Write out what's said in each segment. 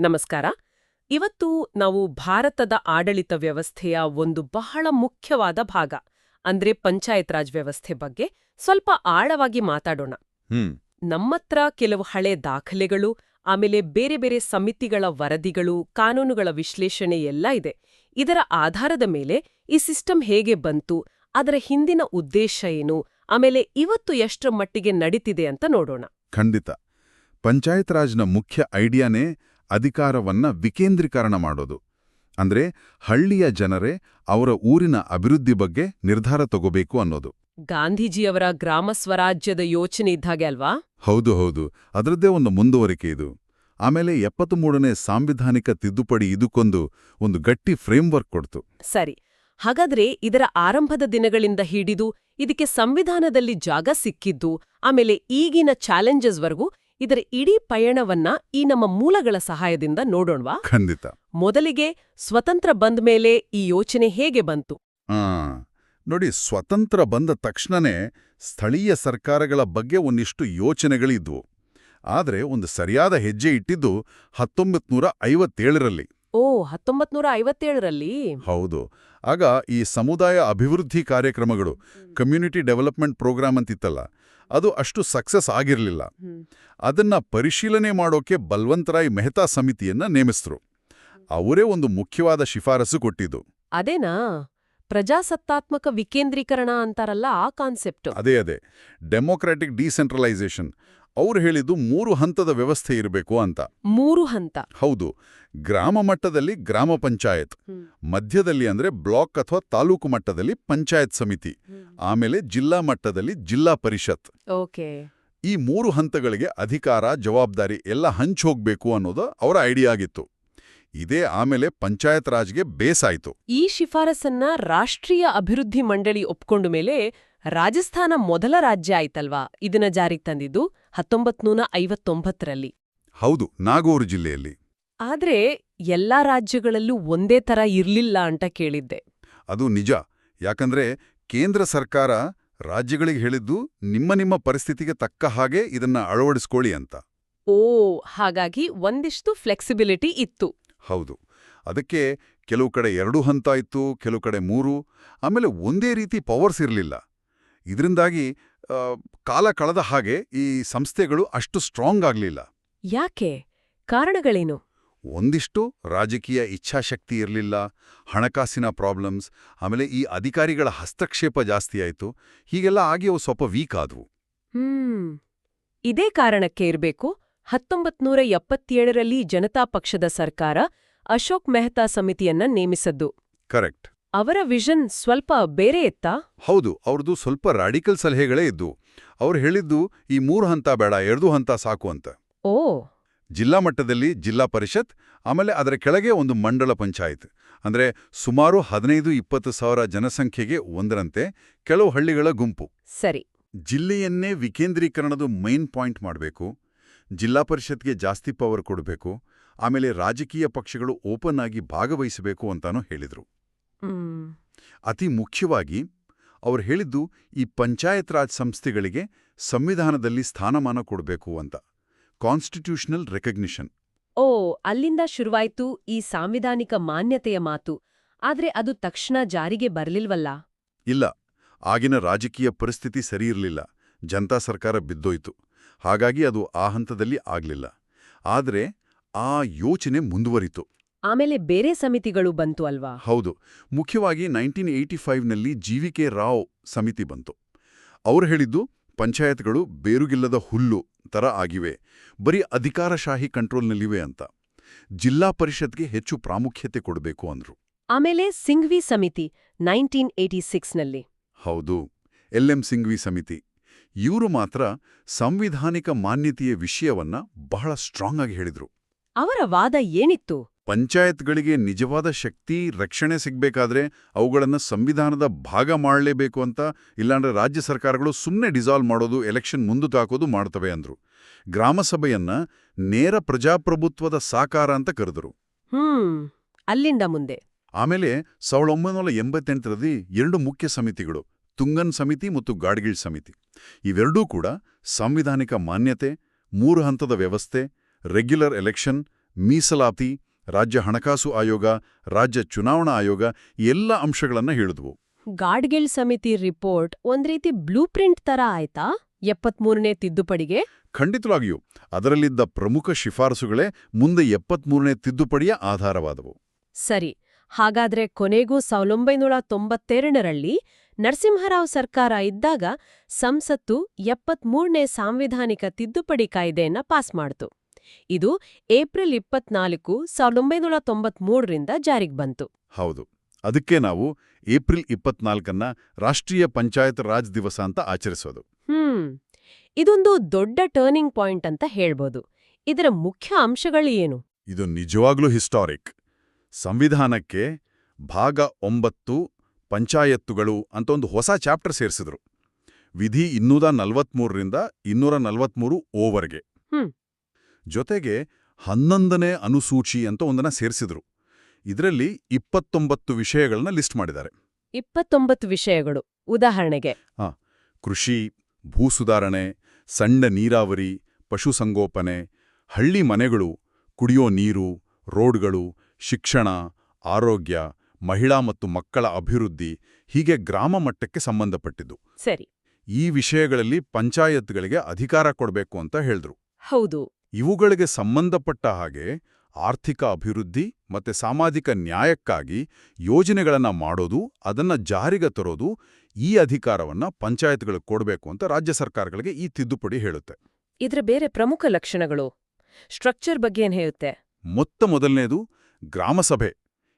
ನಮಸ್ಕಾರ. ಇವತ್ತು ನಾವು ಭಾರತದ ಆಡಳಿತ ವ್ಯವಸ್ಥೆಯ ಒಂದು ಬಹಳ ಮುಖ್ಯವಾದ ಭಾಗ ಅಂದ್ರೆ ಪಂಚಾಯತ್ ರಾಜ್ ವ್ಯವಸ್ಥೆ ಬಗ್ಗೆ ಸ್ವಲ್ಪ ಆಳವಾಗಿ ಮಾತಾಡೋಣ. ನಮ್ಮತ್ರ ಕೆಲವು ಹಳೆ ದಾಖಲೆಗಳು ಆಮೇಲೆ ಬೇರೆ ಬೇರೆ ಸಮಿತಿಗಳ ವರದಿಗಳು ಕಾನೂನುಗಳ ವಿಶ್ಲೇಷಣೆ ಎಲ್ಲ ಇದೆ. ಇದರ ಆಧಾರದ ಮೇಲೆ ಈ ಸಿಸ್ಟಮ್ ಹೇಗೆ ಬಂತು ಅದರ ಹಿಂದಿನ ಉದ್ದೇಶ ಏನು ಆಮೇಲೆ ಇವತ್ತು ಎಷ್ಟರ ಮಟ್ಟಿಗೆ ನಡೀತಿದೆ ಅಂತ ನೋಡೋಣ. ಖಂಡಿತ. ಪಂಚಾಯತ್ ರಾಜ್ನ ಮುಖ್ಯ ಐಡಿಯಾನೇ ಅಧಿಕಾರವನ್ನ ವಿಕೇಂದ್ರೀಕರಣ ಮಾಡೋದು. ಅಂದ್ರೆ ಹಳ್ಳಿಯ ಜನರೇ ಅವರ ಊರಿನ ಅಭಿವೃದ್ಧಿ ಬಗ್ಗೆ ನಿರ್ಧಾರ ತಗೋಬೇಕು ಅನ್ನೋದು. ಗಾಂಧೀಜಿಯವರ ಗ್ರಾಮ ಸ್ವರಾಜ್ಯದ ಯೋಚನೆ ಇದ್ದಾಗೆ ಅಲ್ವಾ? ಹೌದು ಹೌದು. ಅದರದ್ದೇ ಒಂದು ಮುಂದುವರಿಕೆ ಇದು. ಆಮೇಲೆ ಎಪ್ಪತ್ಮೂರನೇ ಸಾಂವಿಧಾನಿಕ ತಿದ್ದುಪಡಿ ಇದುಕೊಂದು ಒಂದು ಗಟ್ಟಿ ಫ್ರೇಮ್ವರ್ಕ್ ಕೊಡ್ತು. ಸರಿ. ಹಾಗಾದ್ರೆ ಇದರ ಆರಂಭದ ದಿನಗಳಿಂದ ಹಿಡಿದು ಇದಕ್ಕೆ ಸಂವಿಧಾನದಲ್ಲಿ ಜಾಗ ಸಿಕ್ಕಿದ್ದು ಆಮೇಲೆ ಈಗಿನ ಚಾಲೆಂಜಸ್ವರೆಗೂ ಇದರ ಇಡೀ ಪಯಣವನ್ನ ಈ ನಮ್ಮ ಮೂಲಗಳ ಸಹಾಯದಿಂದ ನೋಡೋಣವಾ? ಖಂಡಿತ. ಮೊದಲಿಗೆ ಸ್ವತಂತ್ರ ಬಂದ ಮೇಲೆ ಈ ಯೋಚನೆ ಹೇಗೆ ಬಂತು? ನೋಡಿ ಸ್ವತಂತ್ರ ಬಂದ ತಕ್ಷಣನೇ ಸ್ಥಳೀಯ ಸರ್ಕಾರಗಳ ಬಗ್ಗೆ ಒಂದಿಷ್ಟು ಯೋಚನೆಗಳಿದ್ವು. ಆದರೆ ಒಂದು ಸರಿಯಾದ ಹೆಜ್ಜೆ ಇಟ್ಟಿದ್ದು ಹತ್ತೊಂಬತ್ತು ನೂರ ಐವತ್ತೇಳರಲ್ಲಿ ಓ ಹತ್ತೊಂಬತ್ ನೂರ ಐವತ್ತೇಳರಲ್ಲಿ ಹೌದು. ಆಗ ಈ ಸಮುದಾಯ ಅಭಿವೃದ್ಧಿ ಕಾರ್ಯಕ್ರಮಗಳು ಕಮ್ಯುನಿಟಿ ಡೆವಲಪ್ಮೆಂಟ್ ಪ್ರೋಗ್ರಾಮ್ ಅಂತಿತ್ತಲ್ಲ ಅದು ಅಷ್ಟು ಸಕ್ಸಸ್ ಆಗಿರಲಿಲ್ಲ. ಅದನ್ನ ಪರಿಶೀಲನೆ ಮಾಡೋಕೆ ಬಲ್ವಂತರಾಯ್ ಮೆಹ್ತಾ ಸಮಿತಿಯನ್ನ ನೇಮಿಸಿದ್ರು ಅವರೇ ಒಂದು ಮುಖ್ಯವಾದ ಶಿಫಾರಸು ಕೊಟ್ಟಿದ್ದು. ಅದೇನಾ? ಪ್ರಜಾಸತ್ತಾತ್ಮಕ ವಿಕೇಂದ್ರೀಕರಣ ಅಂತಾರಲ್ಲ ಆ ಕಾನ್ಸೆಪ್ಟ್ ಅದೇ ಅದೇ. Democratic decentralisation. ಅವ್ರು ಹೇಳಿದ್ದು ಮೂರು ಹಂತದ ವ್ಯವಸ್ಥೆ ಇರಬೇಕು ಅಂತ. ಮೂರು ಹಂತ. ಹೌದು ಗ್ರಾಮ ಮಟ್ಟದಲ್ಲಿ ಗ್ರಾಮ ಪಂಚಾಯತ್ ಮಧ್ಯದಲ್ಲಿ ಅಂದ್ರೆ ಬ್ಲಾಕ್ ಅಥವಾ ತಾಲೂಕು ಮಟ್ಟದಲ್ಲಿ ಪಂಚಾಯತ್ ಸಮಿತಿ ಆಮೇಲೆ ಜಿಲ್ಲಾ ಮಟ್ಟದಲ್ಲಿ ಜಿಲ್ಲಾ ಪರಿಷತ್. ಓಕೆ. ಈ ಮೂರು ಹಂತಗಳಿಗೆ ಅಧಿಕಾರ ಜವಾಬ್ದಾರಿ ಎಲ್ಲ ಹಂಚೋಗ್ಬೇಕು ಅನ್ನೋದು ಅವರ ಐಡಿಯಾ ಆಗಿತ್ತು. ಇದೇ ಆಮೇಲೆ ಪಂಚಾಯತ್ ರಾಜ್ಗೆ ಬೇಸಾಯಿತು. ಈ ಶಿಫಾರಸನ್ನ ರಾಷ್ಟ್ರೀಯ ಅಭಿವೃದ್ಧಿ ಮಂಡಳಿ ಒಪ್ಕೊಂಡ ಮೇಲೆ ರಾಜಸ್ಥಾನ ಮೊದಲ ರಾಜ್ಯ ಆಯ್ತಲ್ವಾ? ಇದನ್ನ ಜಾರಿಗೆ ತಂದಿದ್ದು ಹತ್ತೊಂಬತ್ ನೂರ ಐವತ್ತೊಂಬತ್ತರಲ್ಲಿ. ಹೌದು ನಾಗೂರು ಜಿಲ್ಲೆಯಲ್ಲಿ. ಆದ್ರೆ ಎಲ್ಲಾ ರಾಜ್ಯಗಳಲ್ಲೂ ಒಂದೇ ತರ ಇರ್ಲಿಲ್ಲ ಅಂತ ಕೇಳಿದ್ದೆ. ಅದು ನಿಜ. ಯಾಕಂದ್ರೆ ಕೇಂದ್ರ ಸರ್ಕಾರ ರಾಜ್ಯಗಳಿಗೆ ಹೇಳಿದ್ದು ನಿಮ್ಮ ನಿಮ್ಮ ಪರಿಸ್ಥಿತಿಗೆ ತಕ್ಕ ಹಾಗೆ ಇದನ್ನ ಅಳವಡಿಸ್ಕೊಳ್ಳಿ ಅಂತ. ಓ ಹಾಗಾಗಿ ಒಂದಿಷ್ಟು ಫ್ಲೆಕ್ಸಿಬಿಲಿಟಿ ಇತ್ತು. ಹೌದು. ಅದಕ್ಕೆ ಕೆಲವು ಕಡೆ ಎರಡು ಹಂತ ಇತ್ತು ಕೆಲವು ಕಡೆ ಮೂರು. ಆಮೇಲೆ ಒಂದೇ ರೀತಿ ಪವರ್ಸ್ ಇರಲಿಲ್ಲ. ಇದರಿಂದಾಗಿ ಕಾಲ ಕಳೆದ ಹಾಗೆ ಈ ಸಂಸ್ಥೆಗಳು ಅಷ್ಟು ಸ್ಟ್ರಾಂಗ್ ಆಗಲಿಲ್ಲ. ಯಾಕೆ? ಕಾರಣಗಳೇನು? ಒಂದಿಷ್ಟು ರಾಜಕೀಯ ಇಚ್ಛಾಶಕ್ತಿ ಇರಲಿಲ್ಲ ಹಣಕಾಸಿನ ಪ್ರಾಬ್ಲಮ್ಸ್ ಆಮೇಲೆ ಈ ಅಧಿಕಾರಿಗಳ ಹಸ್ತಕ್ಷೇಪ ಜಾಸ್ತಿ ಆಯಿತು ಹೀಗೆಲ್ಲ ಆಗಿ ಅವು ಸ್ವಲ್ಪ ವೀಕ್ ಆದವು. ಹ್ಮ್. ಇದೇ ಕಾರಣಕ್ಕೆ ಇರಬೇಕು. ಹತ್ತೊಂಬತ್ ನೂರ ಎಪ್ಪತ್ತೇಳರಲ್ಲಿ ಜನತಾ ಪಕ್ಷದ ಸರ್ಕಾರ ಅಶೋಕ್ ಮೆಹ್ತಾ ಸಮಿತಿಯನ್ನ ನೇಮಿಸದ್ದು. ಕರೆಕ್ಟ್. ಅವರ ವಿಷನ್ ಸ್ವಲ್ಪ ಬೇರೆ ಇತ್ತಾ? ಹೌದು ಅವ್ರದ್ದು ಸ್ವಲ್ಪ ರಾಡಿಕಲ್ ಸಲಹೆಗಳೇ ಇದ್ದು ಅವ್ರು ಹೇಳಿದ್ದು ಈ ಮೂರು ಹಂತ ಬೇಡ ಎರಡು ಹಂತ ಸಾಕು ಅಂತ. ಓ. ಜಿಲ್ಲಾ ಮಟ್ಟದಲ್ಲಿ ಜಿಲ್ಲಾ ಪರಿಷತ್ ಆಮೇಲೆ ಅದರ ಕೆಳಗೆ ಒಂದು ಮಂಡಲ ಪಂಚಾಯತ್. ಅಂದ್ರೆ ಸುಮಾರು ಹದಿನೈದು ಇಪ್ಪತ್ತು ಸಾವಿರ ಜನಸಂಖ್ಯೆಗೆ ಒಂದರಂತೆ ಕೆಲವು ಹಳ್ಳಿಗಳ ಗುಂಪು. ಸರಿ. ಜಿಲ್ಲೆಯನ್ನೇ ವಿಕೇಂದ್ರೀಕರಣದ ಮೈನ್ ಪಾಯಿಂಟ್ ಮಾಡಬೇಕು ಜಿಲ್ಲಾ ಪರಿಷತ್ಗೆ ಜಾಸ್ತಿ ಪವರ್ ಕೊಡಬೇಕು ಆಮೇಲೆ ರಾಜಕೀಯ ಪಕ್ಷಗಳು ಓಪನ್ ಆಗಿ ಭಾಗವಹಿಸಬೇಕು ಅಂತಾನೂ ಹೇಳಿದ್ರು. ಅತಿ ಮುಖ್ಯವಾಗಿ ಅವರು ಹೇಳಿದ್ದು ಈ ಪಂಚಾಯತ್ ರಾಜ್ ಸಂಸ್ಥೆಗಳಿಗೆ ಸಂವಿಧಾನದಲ್ಲಿ ಸ್ಥಾನಮಾನ ಕೊಡಬೇಕು ಅಂತ ಕಾನ್ಸ್ಟಿಟ್ಯೂಷನಲ್ ರೆಕಗ್ನಿಷನ್ ಓ ಅಲ್ಲಿಂದ ಶುರುವಾಯ್ತು ಈ ಸಾಂವಿಧಾನಿಕ ಮಾನ್ಯತೆಯ ಮಾತು ಆದ್ರೆ ಅದು ತಕ್ಷಣ ಜಾರಿಗೆ ಬರಲಿಲ್ವಲ್ಲ? ಇಲ್ಲ ಆಗಿನ ರಾಜಕೀಯ ಪರಿಸ್ಥಿತಿ ಸರಿಯಿರಲಿಲ್ಲ ಜನತಾ ಸರ್ಕಾರ ಬಿದ್ದೋಯ್ತು ಹಾಗಾಗಿ ಅದು ಆ ಹಂತದಲ್ಲಿ ಆಗಲಿಲ್ಲ. ಆದರೆ ಆ ಯೋಚನೆ ಮುಂದುವರಿತು. ಆಮೇಲೆ ಬೇರೆ ಸಮಿತಿಗಳು ಬಂತು ಅಲ್ವಾ? ಹೌದು. ಮುಖ್ಯವಾಗಿ ನೈನ್ಟೀನ್ ಏಯ್ಟಿ ಫೈವ್ನಲ್ಲಿ ಜಿ ವಿ ಕೆ ರಾವ್ ಸಮಿತಿ ಬಂತು. ಅವರು ಹೇಳಿದ್ದು ಪಂಚಾಯತ್ಗಳು ಬೇರುಗಿಲ್ಲದ ಹುಲ್ಲು ತರ ಆಗಿವೆ. ಬರೀ ಅಧಿಕಾರಶಾಹಿ ಕಂಟ್ರೋಲ್ನಲ್ಲಿವೆ ಅಂತ. ಜಿಲ್ಲಾ ಪರಿಷತ್ಗೆ ಹೆಚ್ಚು ಪ್ರಾಮುಖ್ಯತೆ ಕೊಡಬೇಕು ಅಂದ್ರು. ಆಮೇಲೆ ಸಿಂಘ್ವಿ ಸಮಿತಿ ನೈನ್ಟೀನ್ ಏಯ್ಟಿ ಸಿಕ್ಸ್ನಲ್ಲಿ. ಹೌದು. ಎಲ್ಎಂ ಸಿಂಘ್ವಿ ಸಮಿತಿ. ಇವರು ಮಾತ್ರ ಸಂವಿಧಾನಿಕ ಮಾನ್ಯತೆಯ ವಿಷಯವನ್ನ ಬಹಳ ಸ್ಟ್ರಾಂಗ್ ಆಗಿ ಹೇಳಿದ್ರು. ಅವರ ವಾದ ಏನಿತ್ತು? ಪಂಚಾಯತ್ಗಳಿಗೆ ನಿಜವಾದ ಶಕ್ತಿ ರಕ್ಷಣೆ ಸಿಗಬೇಕಾದ್ರೆ ಅವುಗಳನ್ನು ಸಂವಿಧಾನದ ಭಾಗ ಮಾಡಲೇಬೇಕು ಅಂತ ಇಲ್ಲಾಂದ್ರೆ ರಾಜ್ಯ ಸರ್ಕಾರಗಳು ಸುಮ್ಮನೆ ಡಿಸಾಲ್ವ್ ಮಾಡೋದು ಎಲೆಕ್ಷನ್ ಮುಂದೆ ತಾಕೋದು ಮಾಡ್ತವೆ ಅಂದ್ರು. ಗ್ರಾಮಸಭೆಯನ್ನು ನೇರ ಪ್ರಜಾಪ್ರಭುತ್ವದ ಸಾಕಾರ ಅಂತ ಕರೆದರು. ಅಲ್ಲಿಂದ ಮುಂದೆ. ಆಮೇಲೆ ಸಾವಿರದ ಒಂಬೈನೂರ ಎಂಬತ್ತೆಂಟರಲ್ಲಿ ಎರಡು ಮುಖ್ಯ ಸಮಿತಿಗಳು ತುಂಗನ್ ಸಮಿತಿ ಮತ್ತು ಗಾಡ್ಗಿಳ್ ಸಮಿತಿ. ಇವೆರಡೂ ಕೂಡ ಸಾಂವಿಧಾನಿಕ ಮಾನ್ಯತೆ ಮೂರು ಹಂತದ ವ್ಯವಸ್ಥೆ ರೆಗ್ಯುಲರ್ ಎಲೆಕ್ಷನ್ ಮೀಸಲಾತಿ ರಾಜ್ಯ ಹಣಕಾಸು ಆಯೋಗ ರಾಜ್ಯ ಚುನಾವಣಾ ಆಯೋಗ ಎಲ್ಲ ಅಂಶಗಳನ್ನ ಹೇಳಿದ್ವು. ಗಾಡ್ಗಿಲ್ ಸಮಿತಿ ರಿಪೋರ್ಟ್ ಒಂದ್ ರೀತಿ ಬ್ಲೂ ಪ್ರಿಂಟ್ ತರ ಆಯ್ತಾ? ಎಪ್ಪತ್ಮೂರನೇ ತಿದ್ದುಪಡಿಗೆ? ಖಂಡಿತವಾಗಿಯೂ. ಅದರಲ್ಲಿದ್ದ ಪ್ರಮುಖ ಶಿಫಾರಸುಗಳೇ ಮುಂದೆ ಎಪ್ಪತ್ಮೂರನೇ ತಿದ್ದುಪಡಿಯ ಆಧಾರವಾದವು. ಸರಿ. ಹಾಗಾದ್ರೆ ಕೊನೆಗೂ ಸಾವಿರದ ಒಂಬೈನೂರ ತೊಂಬತ್ತೆರಡರಲ್ಲಿ ನರಸಿಂಹರಾವ್ ಸರ್ಕಾರ ಇದ್ದಾಗ ಸಂಸತ್ತು ಎಪ್ಪತ್ಮೂರನೇ ಸಾಂವಿಧಾನಿಕ ತಿದ್ದುಪಡಿ ಕಾಯ್ದೆಯನ್ನ ಪಾಸ್ ಮಾಡ್ತು. ಇದು ಏಪ್ರಿಲ್ ಇಪ್ಪತ್ನಾಲ್ಕು ಸಾವಿರದ ಒಂಬೈನೂರ ತೊಂಬತ್ಮೂರರಿಂದ ಜಾರಿಗೆ ಬಂತು. ಹೌದು. ಅದಕ್ಕೆ ನಾವು ಏಪ್ರಿಲ್ ಇಪ್ಪತ್ನಾಲ್ಕನ್ನ ರಾಷ್ಟ್ರೀಯ ಪಂಚಾಯತ್ ರಾಜ್ ದಿವಸ ಅಂತ ಆಚರಿಸೋದು. ಹ್ಮ್. ಇದೊಂದು ದೊಡ್ಡ ಟರ್ನಿಂಗ್ ಪಾಯಿಂಟ್ ಅಂತ ಹೇಳ್ಬೋದು. ಇದರ ಮುಖ್ಯ ಅಂಶಗಳು ಏನು? ಇದು ನಿಜವಾಗ್ಲೂ ಹಿಸ್ಟಾರಿಕ್. ಸಂವಿಧಾನಕ್ಕೆ ಭಾಗ ಒಂಬತ್ತು ಪಂಚಾಯತ್ತುಗಳು ಅಂತ ಒಂದು ಹೊಸ ಚಾಪ್ಟರ್ ಸೇರಿಸಿದ್ರು. ವಿಧಿ ಇನ್ನೂರ ನಲವತ್ಮೂರರಿಂದ ಇನ್ನೂರ ನಲವತ್ಮೂರು ಓವರ್ಗೆ. ಹ್ಮ್. ಜೊತೆಗೆ ಹನ್ನೊಂದನೇ ಅನುಸೂಚಿ ಅಂತ ಒಂದನ್ನ ಸೇರಿಸಿದ್ರು. ಇದರಲ್ಲಿ ಇಪ್ಪತ್ತೊಂಬತ್ತು ವಿಷಯಗಳನ್ನ ಲಿಸ್ಟ್ ಮಾಡಿದ್ದಾರೆ. ಇಪ್ಪತ್ತೊಂಬತ್ತು ವಿಷಯಗಳು. ಉದಾಹರಣೆಗೆ. ಕೃಷಿ ಭೂಸುಧಾರಣೆ ಸಣ್ಣ ನೀರಾವರಿ ಪಶುಸಂಗೋಪನೆ ಹಳ್ಳಿ ಮನೆಗಳು ಕುಡಿಯೋ ನೀರು ರೋಡ್ಗಳು ಶಿಕ್ಷಣ ಆರೋಗ್ಯ ಮಹಿಳಾ ಮತ್ತು ಮಕ್ಕಳ ಅಭಿವೃದ್ಧಿ ಹೀಗೆ ಗ್ರಾಮ ಮಟ್ಟಕ್ಕೆ ಸಂಬಂಧಪಟ್ಟಿದ್ದು. ಸರಿ. ಈ ವಿಷಯಗಳಲ್ಲಿ ಪಂಚಾಯತ್ಗಳಿಗೆ ಅಧಿಕಾರ ಕೊಡಬೇಕು ಅಂತ ಹೇಳಿದ್ರು. ಹೌದು. ಇವುಗಳಿಗೆ ಸಂಬಂಧಪಟ್ಟ ಹಾಗೆ ಆರ್ಥಿಕ ಅಭಿವೃದ್ಧಿ ಮತ್ತೆ ಸಾಮಾಜಿಕ ನ್ಯಾಯಕ್ಕಾಗಿ ಯೋಜನೆಗಳನ್ನು ಮಾಡೋದು ಅದನ್ನ ಜಾರಿಗೆ ತರೋದು ಈ ಅಧಿಕಾರವನ್ನ ಪಂಚಾಯತ್ಗಳಿಗೆ ಕೊಡಬೇಕು ಅಂತ ರಾಜ್ಯ ಸರ್ಕಾರಗಳಿಗೆ ಈ ತಿದ್ದುಪಡಿ ಹೇಳುತ್ತೆ. ಇದರ ಬೇರೆ ಪ್ರಮುಖ ಲಕ್ಷಣಗಳು. ಸ್ಟ್ರಕ್ಚರ್ ಬಗ್ಗೆ ಏನು ಹೇಳುತ್ತೆ? ಮೊತ್ತ ಮೊದಲನೇದು ಗ್ರಾಮಸಭೆ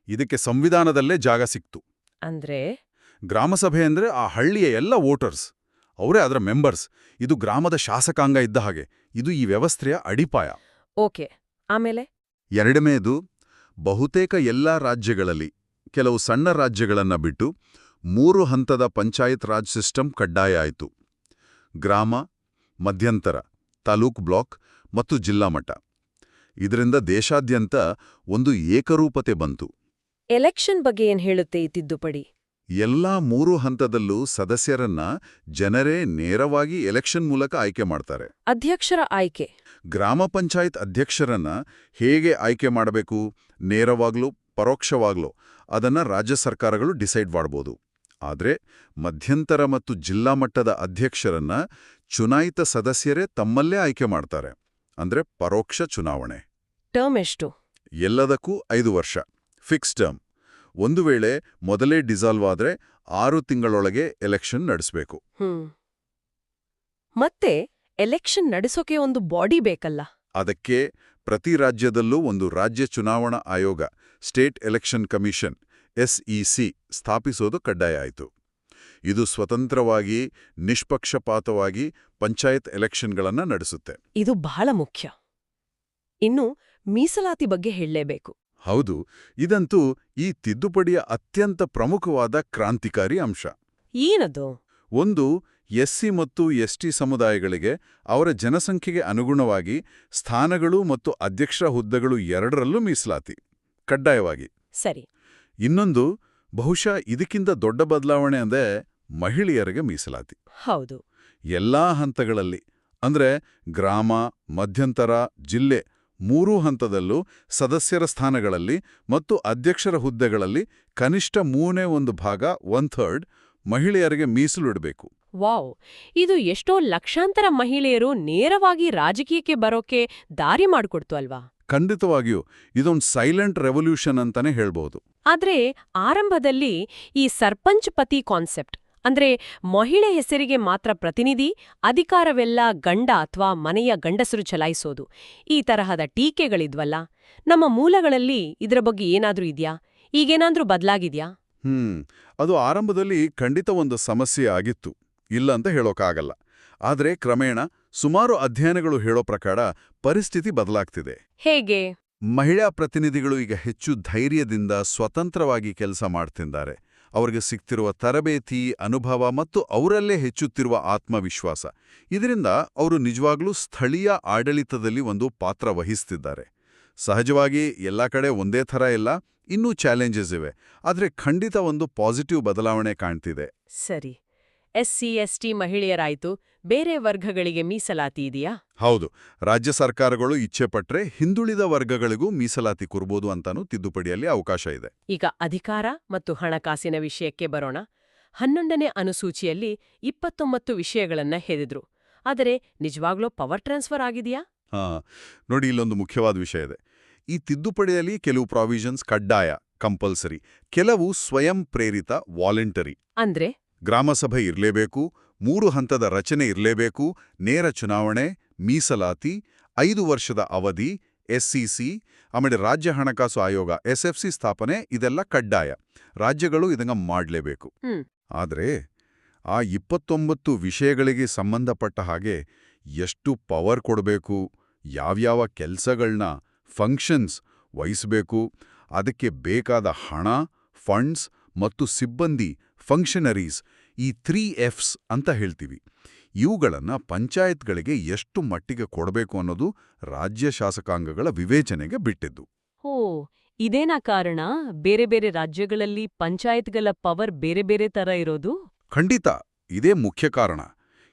ಇದಕ್ಕೆ ಸಂವಿಧಾನದಲ್ಲೇ ಜಾಗ ಸಿಕ್ತು. ಅಂದ್ರೆ? ಗ್ರಾಮಸಭೆ ಅಂದ್ರೆ ಆ ಹಳ್ಳಿಯ ಎಲ್ಲ ವೋಟರ್ಸ್. ಅವರೇ ಅದರ ಮೆಂಬರ್ಸ್ ಇದು ಗ್ರಾಮದ ಶಾಸಕಾಂಗ ಇದ್ದ ಹಾಗೆ. ಇದು ಈ ವ್ಯವಸ್ಥೆಯ ಅಡಿಪಾಯ. ಓಕೆ. ಆಮೇಲೆ? ಎರಡನೇದು ಬಹುತೇಕ ಎಲ್ಲಾ ರಾಜ್ಯಗಳಲ್ಲಿ ಕೆಲವು ಸಣ್ಣ ರಾಜ್ಯಗಳನ್ನು ಬಿಟ್ಟು ಮೂರು ಹಂತದ ಪಂಚಾಯತ್ ರಾಜ್ ಸಿಸ್ಟಮ್ ಕಡ್ಡಾಯ ಆಯಿತು. ಗ್ರಾಮ ಮಧ್ಯಂತರ ತಾಲೂಕ್ ಬ್ಲಾಕ್ ಮತ್ತು ಜಿಲ್ಲಾ ಮಟ್ಟ. ಇದರಿಂದ ದೇಶಾದ್ಯಂತ ಒಂದು ಏಕರೂಪತೆ ಬಂತು. ಎಲೆಕ್ಷನ್ ಬಗ್ಗೆ ಏನು ಹೇಳುತ್ತೆ ಈ ತಿದ್ದುಪಡಿ? ಎಲ್ಲಾ ಮೂರು ಹಂತದಲ್ಲೂ ಸದಸ್ಯರನ್ನ ಜನರೇ ನೇರವಾಗಿ ಎಲೆಕ್ಷನ್ ಮೂಲಕ ಆಯ್ಕೆ ಮಾಡ್ತಾರೆ. ಅಧ್ಯಕ್ಷರ ಆಯ್ಕೆ. ಗ್ರಾಮ ಪಂಚಾಯತ್ ಅಧ್ಯಕ್ಷರನ್ನ ಹೇಗೆ ಆಯ್ಕೆ ಮಾಡಬೇಕು? ನೇರವಾಗ್ಲೂ ಪರೋಕ್ಷವಾಗ್ಲೂ ಅದನ್ನ ರಾಜ್ಯ ಸರ್ಕಾರಗಳು ಡಿಸೈಡ್ ಮಾಡ್ಬೋದು. ಆದರೆ ಮಧ್ಯಂತರ ಮತ್ತು ಜಿಲ್ಲಾ ಮಟ್ಟದ ಅಧ್ಯಕ್ಷರನ್ನ ಚುನಾಯಿತ ಸದಸ್ಯರೇ ತಮ್ಮಲ್ಲೇ ಆಯ್ಕೆ ಮಾಡ್ತಾರೆ. ಅಂದ್ರೆ ಪರೋಕ್ಷ ಚುನಾವಣೆ. ಟರ್ಮ್ ಎಷ್ಟು? ಎಲ್ಲದಕ್ಕೂ ಐದು ವರ್ಷ. Fix term. ಒಂದು ವೇಳೆ ಮೊದಲೇ ಡಿಸಾಲ್ವ್ ಆದ್ರೆ ಆರು ತಿಂಗಳೊಳಗೆ ಎಲೆಕ್ಷನ್ ನಡೆಸಬೇಕು. ಮತ್ತೆ ಎಲೆಕ್ಷನ್ ನಡೆಸೋಕೆ ಒಂದು ಬಾಡಿ ಬೇಕಲ್ಲ? ಅದಕ್ಕೆ ಪ್ರತಿ ರಾಜ್ಯದಲ್ಲೂ ಒಂದು ರಾಜ್ಯ ಚುನಾವಣಾ ಆಯೋಗ ಸ್ಟೇಟ್ ಎಲೆಕ್ಷನ್ ಕಮಿಷನ್ ಎಸ್ಇಸಿ ಸ್ಥಾಪಿಸೋದು ಕಡ್ಡಾಯ ಆಯಿತು. ಇದು ಸ್ವತಂತ್ರವಾಗಿ ನಿಷ್ಪಕ್ಷಪಾತವಾಗಿ ಪಂಚಾಯತ್ ಎಲೆಕ್ಷನ್ಗಳನ್ನು ನಡೆಸುತ್ತೆ. ಇದು ಬಹಳ ಮುಖ್ಯ. ಇನ್ನು ಮೀಸಲಾತಿ ಬಗ್ಗೆ ಹೇಳಲೇಬೇಕು. ಹೌದು ಇದಂತೂ ಈ ತಿದ್ದುಪಡಿಯ ಅತ್ಯಂತ ಪ್ರಮುಖವಾದ ಕ್ರಾಂತಿಕಾರಿ ಅಂಶ. ಏನದು? ಒಂದು ಎಸ್ಸಿ ಮತ್ತು ಎಸ್ಟಿ ಸಮುದಾಯಗಳಿಗೆ ಅವರ ಜನಸಂಖ್ಯೆಗೆ ಅನುಗುಣವಾಗಿ ಸ್ಥಾನಗಳು ಮತ್ತು ಅಧ್ಯಕ್ಷರ ಹುದ್ದೆಗಳು ಎರಡರಲ್ಲೂ ಮೀಸಲಾತಿ ಕಡ್ಡಾಯವಾಗಿ. ಸರಿ. ಇನ್ನೊಂದು ಬಹುಶಃ ಇದಕ್ಕಿಂತ ದೊಡ್ಡ ಬದಲಾವಣೆ ಅಂದ್ರೆ ಮಹಿಳೆಯರಿಗೆ ಮೀಸಲಾತಿ. ಹೌದು. ಎಲ್ಲಾ ಹಂತಗಳಲ್ಲಿ ಅಂದ್ರೆ ಗ್ರಾಮ ಮಧ್ಯಂತರ ಜಿಲ್ಲೆ ಮೂರೂ ಹಂತದಲ್ಲೂ ಸದಸ್ಯರ ಸ್ಥಾನಗಳಲ್ಲಿ ಮತ್ತು ಅಧ್ಯಕ್ಷರ ಹುದ್ದೆಗಳಲ್ಲಿ ಕನಿಷ್ಠ ಮೂನೇ ಒಂದು ಭಾಗ ಒನ್ ಥರ್ಡ್ ಮಹಿಳೆಯರಿಗೆ ಮೀಸಲಿಡಬೇಕು. ವಾವ್! ಇದು ಎಷ್ಟೋ ಲಕ್ಷಾಂತರ ಮಹಿಳೆಯರು ನೇರವಾಗಿ ರಾಜಕೀಯಕ್ಕೆ ಬರೋಕೆ ದಾರಿ ಮಾಡಿಕೊಡ್ತು ಅಲ್ವಾ? ಖಂಡಿತವಾಗಿಯೂ ಇದೊಂದು ಸೈಲೆಂಟ್ ರೆವಲ್ಯೂಷನ್ ಅಂತಾನೆ ಹೇಳ್ಬೋದು. ಆದ್ರೆ ಆರಂಭದಲ್ಲಿ ಈ ಸರ್ಪಂಚ್ ಪತಿ ಕಾನ್ಸೆಪ್ಟ್ ಅಂದ್ರೆ ಮಹಿಳೆ ಹೆಸರಿಗೆ ಮಾತ್ರ ಪ್ರತಿನಿಧಿ ಅಧಿಕಾರವೆಲ್ಲ ಗಂಡ ಅಥವಾ ಮನೆಯ ಗಂಡಸರು ಚಲಾಯಿಸೋದು. ಈ ತರಹದ ಟೀಕೆಗಳಿದ್ವಲ್ಲ ನಮ್ಮ ಮೂಲಗಳಲ್ಲಿ ಇದರ ಬಗ್ಗೆ ಏನಾದ್ರೂ ಇದ್ಯಾ? ಈಗೇನಾದ್ರೂ ಬದಲಾಗಿದ್ಯಾ? ಹ್ಮ್ ಅದು ಆರಂಭದಲ್ಲಿ ಖಂಡಿತ ಒಂದು ಸಮಸ್ಯೆ ಆಗಿತ್ತು ಇಲ್ಲ ಅಂತ ಹೇಳೋಕ್ಕಾಗಲ್ಲ ಆದರೆ ಕ್ರಮೇಣ ಸುಮಾರು ಅಧ್ಯಯನಗಳು ಹೇಳೋ ಪ್ರಕಾರ ಪರಿಸ್ಥಿತಿ ಬದಲಾಗ್ತಿದೆ. ಹೇಗೆ? ಮಹಿಳಾ ಪ್ರತಿನಿಧಿಗಳು ಈಗ ಹೆಚ್ಚು ಧೈರ್ಯದಿಂದ ಸ್ವತಂತ್ರವಾಗಿ ಕೆಲಸ ಮಾಡ್ತಿದ್ದಾರೆ. ಅವರಿಗೆ ಸಿಗ್ತಿರುವ ತರಬೇತಿ, ಅನುಭವ ಮತ್ತು ಅವರಲ್ಲೇ ಹೆಚ್ಚುತ್ತಿರುವ ಆತ್ಮವಿಶ್ವಾಸ. ಇದರಿಂದ ಅವರು ನಿಜವಾಗ್ಲೂ ಸ್ಥಳೀಯ ಆಡಳಿತದಲ್ಲಿ ಒಂದು ಪಾತ್ರ ವಹಿಸ್ತಿದ್ದಾರೆ. ಸಹಜವಾಗಿ ಎಲ್ಲ ಕಡೆ ಒಂದೇ ಥರ ಇಲ್ಲ, ಇನ್ನೂ ಚಾಲೆಂಜಸ್ ಇವೆ. ಆದರೆ ಖಂಡಿತ ಒಂದು ಪಾಸಿಟಿವ್ ಬದಲಾವಣೆ ಕಾಣ್ತಿದೆ. ಸರಿ. ಎಸ್ ಸಿ ಎಸ್ ಟಿ ಮಹಿಳೆಯರಾಯ್ತು ಬೇರೆ ವರ್ಗಗಳಿಗೆ ಮೀಸಲಾತಿ ಇದೆಯಾ? ಹೌದು ರಾಜ್ಯ ಸರ್ಕಾರಗಳು ಇಚ್ಛೆ ಪಟ್ರೆ ಹಿಂದುಳಿದ ವರ್ಗಗಳಿಗೂ ಮೀಸಲಾತಿ ಕೊರ್ಬೋದು ಅಂತಾನೂ ತಿದ್ದುಪಡಿಯಲ್ಲಿ ಅವಕಾಶ ಇದೆ. ಈಗ ಅಧಿಕಾರ ಮತ್ತು ಹಣಕಾಸಿನ ವಿಷಯಕ್ಕೆ ಬರೋಣ. ಹನ್ನೊಂದನೇ ಅನುಸೂಚಿಯಲ್ಲಿ ಇಪ್ಪತ್ತೊಂಬತ್ತು ವಿಷಯಗಳನ್ನ ಹೆದಿದ್ರು. ಆದರೆ ನಿಜವಾಗ್ಲೂ ಪವರ್ ಟ್ರಾನ್ಸ್ಫರ್ ಆಗಿದೆಯಾ? ಹಾ ನೋಡಿ ಇಲ್ಲೊಂದು ಮುಖ್ಯವಾದ ವಿಷಯ ಇದೆ. ಈ ತಿದ್ದುಪಡಿಯಲ್ಲಿ ಕೆಲವು ಪ್ರಾವಿಷನ್ಸ್ ಕಡ್ಡಾಯ ಕಂಪಲ್ಸರಿ ಕೆಲವು ಸ್ವಯಂ ಪ್ರೇರಿತ ವಾಲಂಟರಿ. ಅಂದ್ರೆ? ಗ್ರಾಮಸಭೆ ಇರಲೇಬೇಕು ಮೂರು ಹಂತದ ರಚನೆ ಇರಲೇಬೇಕು ನೇರ ಚುನಾವಣೆ ಮೀಸಲಾತಿ ಐದು ವರ್ಷದ ಅವಧಿ ಎಸ್ಸಿಸಿ ಆಮೇಲೆ ರಾಜ್ಯ ಹಣಕಾಸು ಆಯೋಗ ಎಸ್ಎಫ್ಸಿ ಸ್ಥಾಪನೆ ಇದೆಲ್ಲ ಕಡ್ಡಾಯ ರಾಜ್ಯಗಳು ಇದನ್ನ ಮಾಡಲೇಬೇಕು. ಆದರೆ ಆ ಇಪ್ಪತ್ತೊಂಬತ್ತು ವಿಷಯಗಳಿಗೆ ಸಂಬಂಧಪಟ್ಟ ಹಾಗೆ ಎಷ್ಟು ಪವರ್ ಕೊಡಬೇಕು ಯಾವ್ಯಾವ ಕೆಲಸಗಳನ್ನ ಫಂಕ್ಷನ್ಸ್ ವಹಿಸಬೇಕು ಅದಕ್ಕೆ ಬೇಕಾದ ಹಣ ಫಂಡ್ಸ್ ಮತ್ತು ಸಿಬ್ಬಂದಿ ಫಂಕ್ಷನರೀಸ್ ಈ ತ್ರೀ ಎಫ್ಸ್ ಅಂತ ಹೇಳ್ತೀವಿ. ಇವುಗಳನ್ನು ಪಂಚಾಯತ್ಗಳಿಗೆ ಎಷ್ಟು ಮಟ್ಟಿಗೆ ಕೊಡಬೇಕು ಅನ್ನೋದು ರಾಜ್ಯ ಶಾಸಕಾಂಗಗಳ ವಿವೇಚನೆಗೆ ಬಿಟ್ಟಿದ್ದು. ಹೋ ಇದೇನ ಕಾರಣ? ಬೇರೆ ಬೇರೆ ರಾಜ್ಯಗಳಲ್ಲಿ ಪಂಚಾಯತ್ಗಳ ಪವರ್ ಬೇರೆ ಬೇರೆ ತರ ಇರೋದು? ಖಂಡಿತ ಇದೇ ಮುಖ್ಯ ಕಾರಣ.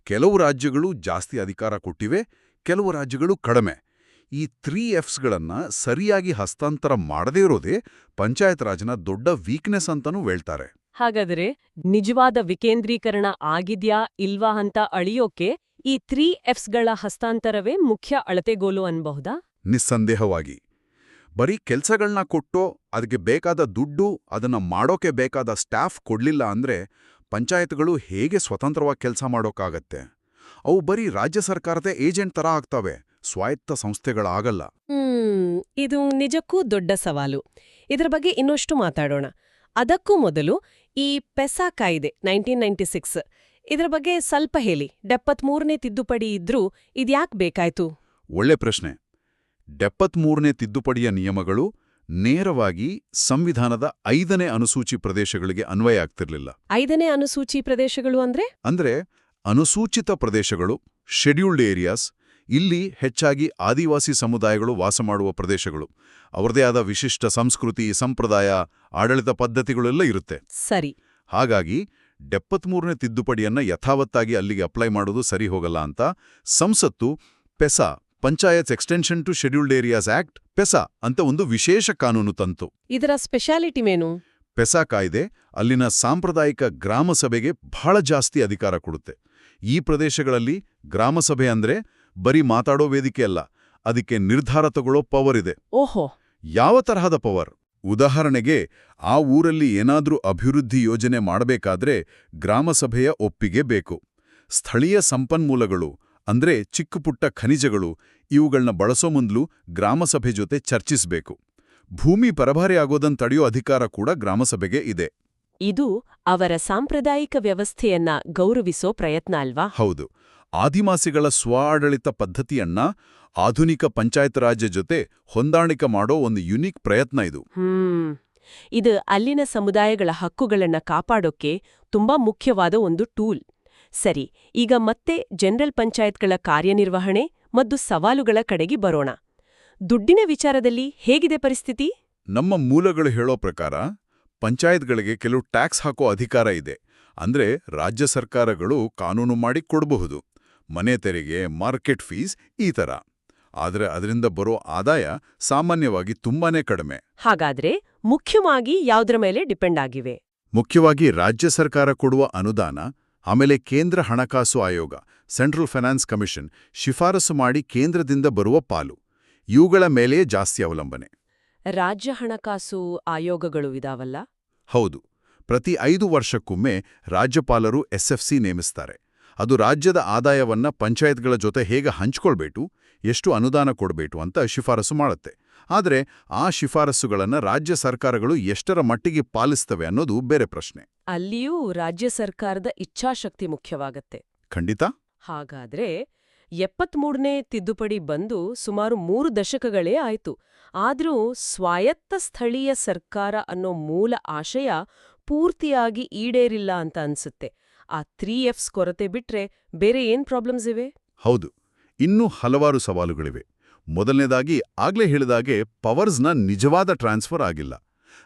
ಕೆಲವು ರಾಜ್ಯಗಳು ಜಾಸ್ತಿ ಅಧಿಕಾರ ಕೊಟ್ಟಿವೆ ಕೆಲವು ರಾಜ್ಯಗಳು ಕಡಿಮೆ. ಈ ತ್ರೀ ಎಫ್ಸ್ಗಳನ್ನ ಸರಿಯಾಗಿ ಹಸ್ತಾಂತರ ಮಾಡದೇ ಇರೋದೇ ಪಂಚಾಯತ್ ರಾಜ್ನ ದೊಡ್ಡ ವೀಕ್ನೆಸ್ ಅಂತನೂ ಹೇಳ್ತಾರೆ. ಹಾಗಾದರೆ ನಿಜವಾದ ವಿಕೇಂದ್ರೀಕರಣ ಆಗಿದ್ಯಾ ಇಲ್ವಾ ಅಂತ ಅಳಿಯೋಕೆ ಈ ತ್ರೀ ಎಫ್ಸ್ಗಳ ಹಸ್ತಾಂತರವೇ ಮುಖ್ಯ ಅಳತೆಗೋಲು ಅನ್ಬಹುದಾ? ನಿಸ್ಸಂದೇಹವಾಗಿ. ಬರೀ ಕೆಲಸಗಳನ್ನ ಕೊಟ್ಟು ಅದಕ್ಕೆ ಬೇಕಾದ ದುಡ್ಡು ಅದನ್ನ ಮಾಡೋಕೆ ಬೇಕಾದ ಸ್ಟಾಫ್ ಕೊಡ್ಲಿಲ್ಲ ಅಂದ್ರೆ ಪಂಚಾಯತ್ಗಳು ಹೇಗೆ ಸ್ವತಂತ್ರವಾಗಿ ಕೆಲಸ ಮಾಡೋಕ್ಕಾಗತ್ತೆ ಅವು ಬರೀ ರಾಜ್ಯ ಸರ್ಕಾರದ ಏಜೆಂಟ್ ತರ ಆಗ್ತವೆ ಸ್ವಾಯತ್ತ ಸಂಸ್ಥೆಗಳಾಗಲ್ಲ. ಇದು ನಿಜಕ್ಕೂ ದೊಡ್ಡ ಸವಾಲು. ಇದರ ಬಗ್ಗೆ ಇನ್ನಷ್ಟು ಮಾತಾಡೋಣ. ಅದಕ್ಕೂ ಮೊದಲು ಈ ಪೆಸಾ ಕಾಯ್ದೆ ನೈನ್ಟೀನ್ ನೈನ್ಟಿ ಸಿಕ್ಸ್. ಇದರ ಬಗ್ಗೆ ಸ್ವಲ್ಪ ಹೇಳಿ. ಡೆಪ್ಪತ್ಮೂರನೇ ತಿದ್ದುಪಡಿ ಇದ್ರೂ ಇದ್ಯಾಕ್ ಬೇಕಾಯ್ತು? ಒಳ್ಳೆ ಪ್ರಶ್ನೆ. ಡೆಪ್ಪತ್ಮೂರನೇ ತಿದ್ದುಪಡಿಯ ನಿಯಮಗಳು ನೇರವಾಗಿ ಸಂವಿಧಾನದ ಐದನೇ ಅನುಸೂಚಿ ಪ್ರದೇಶಗಳಿಗೆ ಅನ್ವಯ ಆಗ್ತಿರ್ಲಿಲ್ಲ. ಐದನೇ ಅನುಸೂಚಿ ಪ್ರದೇಶಗಳು ಅಂದ್ರೆ? ಅಂದ್ರೆ ಅನುಸೂಚಿತ ಪ್ರದೇಶಗಳು ಶೆಡ್ಯೂಲ್ಡ್ ಏರಿಯಾಸ್ ಇಲ್ಲಿ ಹೆಚ್ಚಾಗಿ ಆದಿವಾಸಿ ಸಮುದಾಯಗಳು ವಾಸ ಮಾಡುವ ಪ್ರದೇಶಗಳು. ಅವರದೇ ಆದ ವಿಶಿಷ್ಟ ಸಂಸ್ಕೃತಿ ಸಂಪ್ರದಾಯ ಆಡಳಿತ ಪದ್ಧತಿಗಳೆಲ್ಲ ಇರುತ್ತೆ. ಸರಿ. ಹಾಗಾಗಿ ಡೆಪ್ಪತ್ಮೂರನೇ ತಿದ್ದುಪಡಿಯನ್ನ ಯಥಾವತ್ತಾಗಿ ಅಲ್ಲಿಗೆ ಅಪ್ಲೈ ಮಾಡೋದು ಸರಿ ಹೋಗಲ್ಲ ಅಂತ ಸಂಸತ್ತು PESA panchayat extension to scheduled areas act PESA ಅಂತ ಒಂದು ವಿಶೇಷ ಕಾನೂನು ತಂತು. ಇದರ ಸ್ಪೆಷಾಲಿಟಿ ಮೇನು ಪೆಸಾ ಕಾಯ್ದೆ ಅಲ್ಲಿನ ಸಾಂಪ್ರದಾಯಿಕ ಗ್ರಾಮಸಭೆಗೆ ಬಹಳ ಜಾಸ್ತಿ ಅಧಿಕಾರ ಕೊಡುತ್ತೆ. ಈ ಪ್ರದೇಶಗಳಲ್ಲಿ ಗ್ರಾಮಸಭೆ ಅಂದ್ರೆ ಬರೀ ಮಾತಾಡೋ ವೇದಿಕೆ ಅಲ್ಲ ಅದಕ್ಕೆ ನಿರ್ಧಾರ ತಗೊಳ್ಳೋ ಪವರ್ ಇದೆ. ಓಹೋ. ಯಾವ ತರಹದ ಪವರ್ ಉದಾಹರಣೆಗೆ ಆ ಊರಲ್ಲಿ ಏನಾದ್ರೂ ಅಭಿವೃದ್ಧಿ ಯೋಜನೆ ಮಾಡಬೇಕಾದ್ರೆ ಗ್ರಾಮಸಭೆಯ ಒಪ್ಪಿಗೆ ಬೇಕು. ಸ್ಥಳೀಯ ಸಂಪನ್ಮೂಲಗಳು ಅಂದ್ರೆ ಚಿಕ್ಕಪುಟ್ಟ ಖನಿಜಗಳು ಇವುಗಳನ್ನ ಬಳಸೋ ಮೊದಲು ಗ್ರಾಮಸಭೆ ಜೊತೆ ಚರ್ಚಿಸಬೇಕು. ಭೂಮಿ ಪರಭಾರಿ ಆಗೋದನ್ ತಡೆಯೋ ಅಧಿಕಾರ ಕೂಡ ಗ್ರಾಮಸಭೆಗೆ ಇದೆ. ಇದು ಅವರ ಸಾಂಪ್ರದಾಯಿಕ ವ್ಯವಸ್ಥೆಯನ್ನ ಗೌರವಿಸೋ ಪ್ರಯತ್ನ ಅಲ್ವಾ? ಹೌದು. ಆದಿವಾಸಿಗಳ ಸ್ವಾಡಳಿತ ಪದ್ಧತಿಯನ್ನ ಆಧುನಿಕ ಪಂಚಾಯತ್ ರಾಜ್ಯ ಜೊತೆ ಹೊಂದಾಣಿಕೆ ಮಾಡೋ ಒಂದು ಯುನಿಕ್ ಪ್ರಯತ್ನ ಇದು. ಇದು ಅಲ್ಲಿನ ಸಮುದಾಯಗಳ ಹಕ್ಕುಗಳನ್ನ ಕಾಪಾಡೋಕೆ ತುಂಬಾ ಮುಖ್ಯವಾದ ಒಂದು ಟೂಲ್. ಸರಿ ಈಗ ಮತ್ತೆ ಜನರಲ್ ಪಂಚಾಯತ್ಗಳ ಕಾರ್ಯನಿರ್ವಹಣೆ ಮತ್ತು ಸವಾಲುಗಳ ಕಡೆಗೆ ಬರೋಣ. ದುಡ್ಡಿನ ವಿಚಾರದಲ್ಲಿ ಹೇಗಿದೆ ಪರಿಸ್ಥಿತಿ? ನಮ್ಮ ಮೂಲಗಳು ಹೇಳೋ ಪ್ರಕಾರ ಪಂಚಾಯತ್ಗಳಿಗೆ ಕೆಲವು ಟ್ಯಾಕ್ಸ್ ಹಾಕೋ ಅಧಿಕಾರ ಇದೆ. ಅಂದ್ರೆ ರಾಜ್ಯ ಸರ್ಕಾರಗಳು ಕಾನೂನು ಮಾಡಿ ಕೊಡಬಹುದು. ಮನೆ ತೆರಿಗೆ ಮಾರ್ಕೆಟ್ ಫೀಸ್ ಈ ತರ. ಆದರೆ ಅದರಿಂದ ಬರೋ ಆದಾಯ ಸಾಮಾನ್ಯವಾಗಿ ತುಂಬಾನೇ ಕಡಿಮೆ. ಹಾಗಾದ್ರೆ ಮುಖ್ಯವಾಗಿ ಯಾವುದರ ಮೇಲೆ ಡಿಪೆಂಡ್ ಆಗಿವೆ? ಮುಖ್ಯವಾಗಿ ರಾಜ್ಯ ಸರ್ಕಾರ ಕೊಡುವ ಅನುದಾನ ಆಮೇಲೆ ಕೇಂದ್ರ ಹಣಕಾಸು ಆಯೋಗ ಸೆಂಟ್ರಲ್ ಫೈನಾನ್ಸ್ ಕಮಿಷನ್ ಶಿಫಾರಸು ಮಾಡಿ ಕೇಂದ್ರದಿಂದ ಬರುವ ಪಾಲು. ಇವುಗಳ ಮೇಲೆಯೇ ಜಾಸ್ತಿ ಅವಲಂಬನೆ. ರಾಜ್ಯ ಹಣಕಾಸು ಆಯೋಗಗಳು ಇದಾವಲ್ಲ? ಹೌದು. ಪ್ರತಿ ಐದು ವರ್ಷಕ್ಕೊಮ್ಮೆ ರಾಜ್ಯಪಾಲರು ಎಸ್ಎಫ್ಸಿ ನೇಮಿಸ್ತಾರೆ. ಅದು ರಾಜ್ಯದ ಆದಾಯವನ್ನ ಪಂಚಾಯತ್ಗಳ ಜೊತೆ ಹೇಗೆ ಹಂಚ್ಕೊಳ್ಬೇಕು ಎಷ್ಟು ಅನುದಾನ ಕೊಡಬೇಕು ಅಂತ ಶಿಫಾರಸು ಮಾಡುತ್ತೆ. ಆದರೆ ಆ ಶಿಫಾರಸುಗಳನ್ನು ರಾಜ್ಯ ಸರ್ಕಾರಗಳು ಎಷ್ಟರ ಮಟ್ಟಿಗೆ ಪಾಲಿಸ್ತವೆ ಅನ್ನೋದು ಬೇರೆ ಪ್ರಶ್ನೆ. ಅಲ್ಲಿಯೂ ರಾಜ್ಯ ಸರ್ಕಾರದ ಇಚ್ಛಾಶಕ್ತಿ ಮುಖ್ಯವಾಗತ್ತೆ. ಖಂಡಿತ. ಹಾಗಾದ್ರೆ ಎಪ್ಪತ್ಮೂರನೇ ತಿದ್ದುಪಡಿ ಬಂದು ಸುಮಾರು ಮೂರು ದಶಕಗಳೇ ಆಯಿತು. ಆದರೂ ಸ್ವಾಯತ್ತ ಸ್ಥಳೀಯ ಸರ್ಕಾರ ಅನ್ನೋ ಮೂಲ ಆಶಯ ಪೂರ್ತಿಯಾಗಿ ಈಡೇರಿಲ್ಲ ಅಂತ ಅನ್ಸುತ್ತೆ. ಆ ತ್ರೀ ಎಫ್ಸ್ ಕೊರತೆ ಬಿಟ್ರೆ ಬೇರೆ ಏನ್ ಪ್ರಾಬ್ಲಮ್ಸ್ ಇವೆ? ಹೌದು. ಇನ್ನೂ ಹಲವಾರು ಸವಾಲುಗಳಿವೆ. ಮೊದಲನೇದಾಗಿ ಆಗ್ಲೇ ಹೇಳಿದಾಗೆ ಪವರ್ಸ್ನ ನಿಜವಾದ ಟ್ರಾನ್ಸ್ಫರ್ ಆಗಿಲ್ಲ.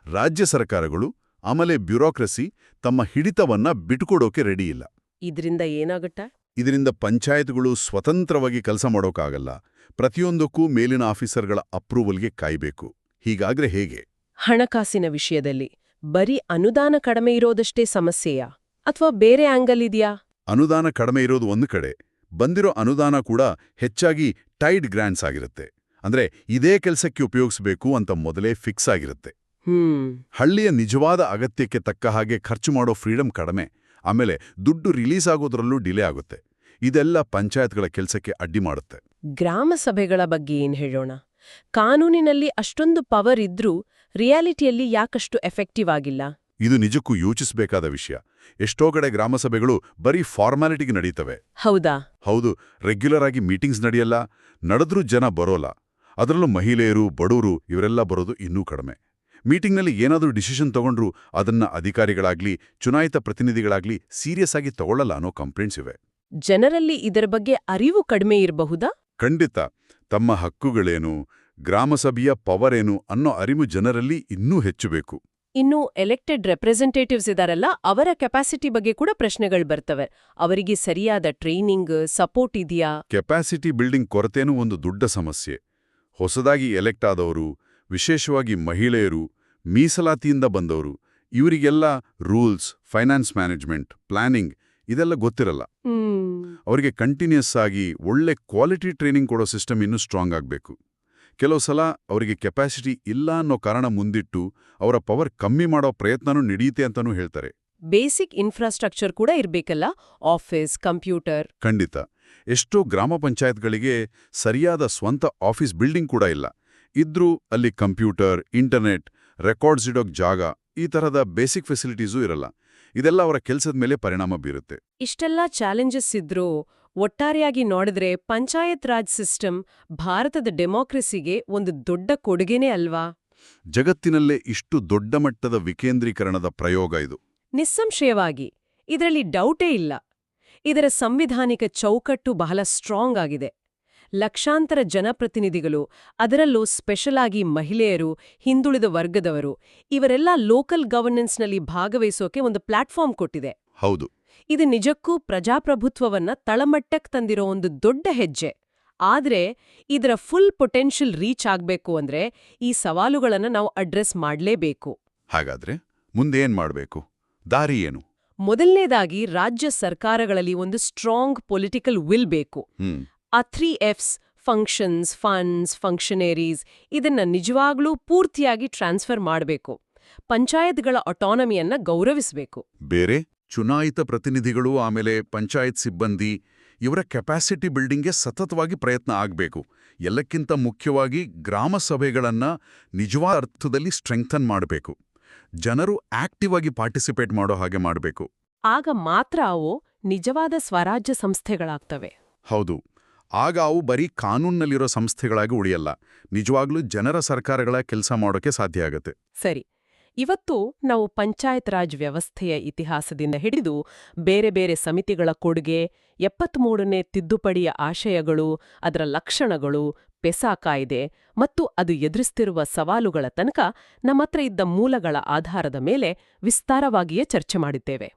ರಾಜ್ಯ ಸರ್ಕಾರಗಳು ಆಮೇಲೆ ಬ್ಯೂರೋಕ್ರಸಿ ತಮ್ಮ ಹಿಡಿತವನ್ನ ಬಿಟ್ಕೊಡೋಕೆ ರೆಡಿಯಿಲ್ಲ ಇದರಿಂದ ಏನಾಗುತ್ತಾ? ಇದರಿಂದ ಪಂಚಾಯತ್ಗಳು ಸ್ವತಂತ್ರವಾಗಿ ಕೆಲಸ ಮಾಡೋಕ್ಕಾಗಲ್ಲ ಪ್ರತಿಯೊಂದಕ್ಕೂ ಮೇಲಿನ ಆಫೀಸರ್ಗಳ ಅಪ್ರೂವಲ್ಗೆ ಕಾಯ್ಬೇಕು. ಹೀಗಾದ್ರೆ ಹೇಗೆ? ಹಣಕಾಸಿನ ವಿಷಯದಲ್ಲಿ ಬರೀ ಅನುದಾನ ಕಡಿಮೆ ಇರೋದಷ್ಟೇ ಸಮಸ್ಯೆಯಾ? ಅಥವಾ ಬೇರೆ ಆಂಗಲ್ ಇದೆಯಾ? ಅನುದಾನ ಕಡಿಮೆ ಇರೋದು ಒಂದು ಕಡೆ. ಬಂದಿರೋ ಅನುದಾನ ಕೂಡ ಹೆಚ್ಚಾಗಿ ಟೈಡ್ ಗ್ರಾಂಟ್ಸ್ ಆಗಿರುತ್ತೆ. ಅಂದ್ರೆ ಇದೇ ಕೆಲಸಕ್ಕೆ ಉಪಯೋಗಿಸಬೇಕು ಅಂತ ಮೊದಲೇ ಫಿಕ್ಸ್ ಆಗಿರುತ್ತೆ. ಹಳ್ಳಿಯ ನಿಜವಾದ ಅಗತ್ಯಕ್ಕೆ ತಕ್ಕ ಹಾಗೆ ಖರ್ಚು ಮಾಡೋ ಫ್ರೀಡಂ ಕಡಿಮೆ. ಆಮೇಲೆ ದುಡ್ಡು ರಿಲೀಸ್ ಆಗೋದ್ರಲ್ಲೂ ಡಿಲೇ ಆಗುತ್ತೆ. ಇದೆಲ್ಲ ಪಂಚಾಯತ್ಗಳ ಕೆಲಸಕ್ಕೆ ಅಡ್ಡಿ ಮಾಡುತ್ತೆ. ಗ್ರಾಮ ಸಭೆಗಳ ಬಗ್ಗೆ ಏನ್ ಹೇಳೋಣ? ಕಾನೂನಿನಲ್ಲಿ ಅಷ್ಟೊಂದು ಪವರ್ ಇದ್ರೂ ರಿಯಾಲಿಟಿಯಲ್ಲಿ ಯಾಕಷ್ಟು ಎಫೆಕ್ಟಿವ್ ಆಗಿಲ್ಲ? ಇದು ನಿಜಕ್ಕೂ ಯೋಚಿಸಬೇಕಾದ ವಿಷಯ. ಎಷ್ಟೋ ಕಡೆ ಗ್ರಾಮಸಭೆಗಳು ಬರೀ ಫಾರ್ಮಾಲಿಟಿಗೆ ನಡೀತವೆ ಹೌದಾ? ಹೌದು ರೆಗ್ಯುಲರ್ ಆಗಿ ಮೀಟಿಂಗ್ಸ್ ನಡೆಯಲ್ಲ ನಡೆದ್ರೂ ಜನ ಬರೋಲ್ಲ. ಅದರಲ್ಲೂ ಮಹಿಳೆಯರು ಬಡವರು ಇವರೆಲ್ಲ ಬರೋದು ಇನ್ನೂ ಕಡಿಮೆ. ಮೀಟಿಂಗ್ನಲ್ಲಿ ಏನಾದರೂ ಡಿಸಿಷನ್ ತಗೊಂಡ್ರು ಅದನ್ನ ಅಧಿಕಾರಿಗಳಾಗ್ಲಿ ಚುನಾಯಿತ ಪ್ರತಿನಿಧಿಗಳಾಗ್ಲಿ ಸೀರಿಯಸ್ ಆಗಿ ತಗೊಳ್ಳಲ್ಲ ಅನ್ನೋ ಕಂಪ್ಲೇಂಟ್ಸ್ ಇವೆ. ಜನರಲ್ಲಿ ಇದರ ಬಗ್ಗೆ ಅರಿವು ಕಡಿಮೆ ಇರಬಹುದಾ? ಖಂಡಿತ. ತಮ್ಮ ಹಕ್ಕುಗಳೇನು ಗ್ರಾಮಸಭೆಯ ಪವರ್ ಏನು ಅನ್ನೋ ಅರಿವು ಜನರಲ್ಲಿ ಇನ್ನೂ ಹೆಚ್ಚು ಬೇಕು. ಇನ್ನು ಎಲೆಕ್ಟೆಡ್ ರೆಪ್ರೆಸೆಂಟೇಟಿವ್ಸ್ ಇದಾರಲ್ಲ ಅವರ ಕೆಪಾಸಿಟಿ ಬಗ್ಗೆ ಕೂಡ ಪ್ರಶ್ನೆಗಳು ಬರ್ತವೆ. ಅವರಿಗೆ ಸರಿಯಾದ ಟ್ರೈನಿಂಗ್ ಸಪೋರ್ಟ್ ಇದೆಯಾ? ಕೆಪಾಸಿಟಿ ಬಿಲ್ಡಿಂಗ್ ಕೊರತೆನೂ ಒಂದು ದೊಡ್ಡ ಸಮಸ್ಯೆ. ಹೊಸದಾಗಿ ಎಲೆಕ್ಟ್ ಆದವರು ವಿಶೇಷವಾಗಿ ಮಹಿಳೆಯರು ಮೀಸಲಾತಿಯಿಂದ ಬಂದವರು ಇವರಿಗೆಲ್ಲ ರೂಲ್ಸ್ ಫೈನಾನ್ಸ್ ಮ್ಯಾನೇಜ್ಮೆಂಟ್ ಪ್ಲಾನಿಂಗ್ ಇದೆಲ್ಲ ಗೊತ್ತಿರಲ್ಲ. ಅವರಿಗೆ ಕಂಟಿನ್ಯೂಸ್ ಆಗಿ ಒಳ್ಳೆ ಕ್ವಾಲಿಟಿ ಟ್ರೈನಿಂಗ್ ಕೊಡೋ ಸಿಸ್ಟಮ್ ಇನ್ನೂ ಸ್ಟ್ರಾಂಗ್ ಆಗಬೇಕು. ಕೆಲವು ಸಲ ಅವರಿಗೆ ಕೆಪಾಸಿಟಿ ಇಲ್ಲ ಅನ್ನೋ ಕಾರಣ ಮುಂದಿಟ್ಟು ಅವರ ಪವರ್ ಕಮ್ಮಿ ಮಾಡೋ ಪ್ರಯತ್ನನೂ ನಡೆಯುತ್ತೆ ಅಂತನೂ ಹೇಳ್ತಾರೆ. ಬೇಸಿಕ್ ಇನ್ಫ್ರಾಸ್ಟ್ರಕ್ಚರ್ ಕೂಡ ಇರಬೇಕಲ್ಲ? ಆಫೀಸ್ ಕಂಪ್ಯೂಟರ್ ಖಂಡಿತ. ಎಷ್ಟೋ ಗ್ರಾಮ ಪಂಚಾಯತ್ಗಳಿಗೆ ಸರಿಯಾದ ಸ್ವಂತ ಆಫೀಸ್ ಬಿಲ್ಡಿಂಗ್ ಕೂಡ ಇಲ್ಲ. ಇದ್ರೂ ಅಲ್ಲಿ ಕಂಪ್ಯೂಟರ್ ಇಂಟರ್ನೆಟ್ ರೆಕಾರ್ಡ್ಸ್ ಇಡೋಕ್ ಜಾಗ ಈ ತರಹದ ಬೇಸಿಕ್ ಫೆಸಿಲಿಟೀಸೂ ಇರಲ್ಲ. ಇದೆಲ್ಲ ಅವರ ಕೆಲಸದ ಮೇಲೆ ಪರಿಣಾಮ ಬೀರುತ್ತೆ. ಇಷ್ಟೆಲ್ಲ ಚಾಲೆಂಜಸ್ ಇದ್ರೂ ಒಟ್ಟಾರೆಯಾಗಿ ನೋಡಿದ್ರೆ ಪಂಚಾಯತ್ ರಾಜ್ ಸಿಸ್ಟಮ್ ಭಾರತದ ಡೆಮೋಕ್ರಸಿಗೆ ಒಂದು ದೊಡ್ಡ ಕೊಡುಗೆನೇ ಅಲ್ವಾ? ಜಗತ್ತಿನಲ್ಲೇ ಇಷ್ಟು ದೊಡ್ಡ ಮಟ್ಟದ ವಿಕೇಂದ್ರೀಕರಣದ ಪ್ರಯೋಗ ಇದು. ನಿಸ್ಸಂಶಯವಾಗಿ ಇದರಲ್ಲಿ ಡೌಟೇ ಇಲ್ಲ. ಇದರ ಸಂವಿಧಾನಿಕ ಚೌಕಟ್ಟು ಬಹಳ ಸ್ಟ್ರಾಂಗ್ ಆಗಿದೆ. ಲಕ್ಷಾಂತರ ಜನಪ್ರತಿನಿಧಿಗಳು ಅದರಲ್ಲೂ ಸ್ಪೆಷಲ್ ಆಗಿ ಮಹಿಳೆಯರು ಹಿಂದುಳಿದ ವರ್ಗದವರು ಇವರೆಲ್ಲ ಲೋಕಲ್ ಗವರ್ನೆನ್ಸ್ನಲ್ಲಿ ಭಾಗವಹಿಸೋಕೆ ಒಂದು ಪ್ಲಾಟ್ಫಾರ್ಮ್ ಕೊಟ್ಟಿದೆ. ಹೌದು. ಇದು ನಿಜಕ್ಕೂ ಪ್ರಜಾಪ್ರಭುತ್ವವನ್ನ ತಳಮಟ್ಟಕ್ಕೆ ತಂದಿರೋ ಒಂದು ದೊಡ್ಡ ಹೆಜ್ಜೆ. ಆದ್ರೆ ಇದರ ಫುಲ್ ಪೊಟೆನ್ಷಿಯಲ್ ರೀಚ್ ಆಗ್ಬೇಕು ಅಂದ್ರೆ ಈ ಸವಾಲುಗಳನ್ನು ನಾವು ಅಡ್ರೆಸ್ ಮಾಡಲೇಬೇಕು. ಹಾಗಾದ್ರೆ ಮುಂದೇನ್ ಮಾಡಬೇಕು? ದಾರಿ ಏನು? ಮೊದಲನೇದಾಗಿ ರಾಜ್ಯ ಸರ್ಕಾರಗಳಲ್ಲಿ ಒಂದು ಸ್ಟ್ರಾಂಗ್ ಪೊಲಿಟಿಕಲ್ ವಿಲ್ ಬೇಕು. ಆ three Fs functions funds functionaries ಇದನ್ನ ನಿಜವಾಗ್ಲೂ ಪೂರ್ತಿಯಾಗಿ ಟ್ರಾನ್ಸ್ಫರ್ ಮಾಡಬೇಕು. ಪಂಚಾಯತ್ಗಳ ಅಟಾನಮಿಯನ್ನ ಗೌರವಿಸಬೇಕು. ಬೇರೆ? ಚುನಾಯಿತ ಪ್ರತಿನಿಧಿಗಳು ಆಮೇಲೆ ಪಂಚಾಯತ್ ಸಿಬ್ಬಂದಿ ಇವರ ಕೆಪಾಸಿಟಿ ಬಿಲ್ಡಿಂಗ್ಗೆ ಸತತವಾಗಿ ಪ್ರಯತ್ನ ಆಗಬೇಕು. ಎಲ್ಲಕ್ಕಿಂತ ಮುಖ್ಯವಾಗಿ ಗ್ರಾಮ ಸಭೆಗಳನ್ನು ನಿಜವಾದ ಅರ್ಥದಲ್ಲಿ ಸ್ಟ್ರೆಂಗ್ಥನ್ ಮಾಡಬೇಕು. ಜನರು ಆಕ್ಟಿವ್ ಆಗಿ ಪಾರ್ಟಿಸಿಪೇಟ್ ಮಾಡೋ ಹಾಗೆ ಮಾಡಬೇಕು. ಆಗ ಮಾತ್ರ ಅವು ನಿಜವಾದ ಸ್ವರಾಜ್ಯ ಸಂಸ್ಥೆಗಳಾಗ್ತವೆ. ಹೌದು. ಆಗ ಅವು ಬರೀ ಕಾನೂನಿನಲ್ಲಿರೋ ಸಂಸ್ಥೆಗಳಾಗಿ ಉಳಿಯಲ್ಲ. ನಿಜವಾಗ್ಲೂ ಜನರ ಸರ್ಕಾರಗಳ ಕೆಲಸ ಮಾಡೋಕೆ ಸಾಧ್ಯ ಆಗತ್ತೆ. ಸರಿ. ಇವತ್ತು ನಾವು ಪಂಚಾಯತ್ ರಾಜ್ ವ್ಯವಸ್ಥೆಯ ಇತಿಹಾಸದಿಂದ ಹಿಡಿದು ಬೇರೆ ಬೇರೆ ಸಮಿತಿಗಳ ಕೊಡುಗೆ, ಎಪ್ಪತ್ಮೂರನೇ ತಿದ್ದುಪಡಿಯ ಆಶಯಗಳು, ಅದರ ಲಕ್ಷಣಗಳು ಪೆಸಾ ಕಾಯ್ದೆ ಮತ್ತು ಅದು ಎದುರಿಸ್ತಿರುವ ಸವಾಲುಗಳ ತನಕ ನಮ್ಮತ್ರ ಇದ್ದ ಮೂಲಗಳ ಆಧಾರದ ಮೇಲೆ ವಿಸ್ತಾರವಾಗಿಯೇ ಚರ್ಚೆ ಮಾಡಿದ್ದೇವೆ.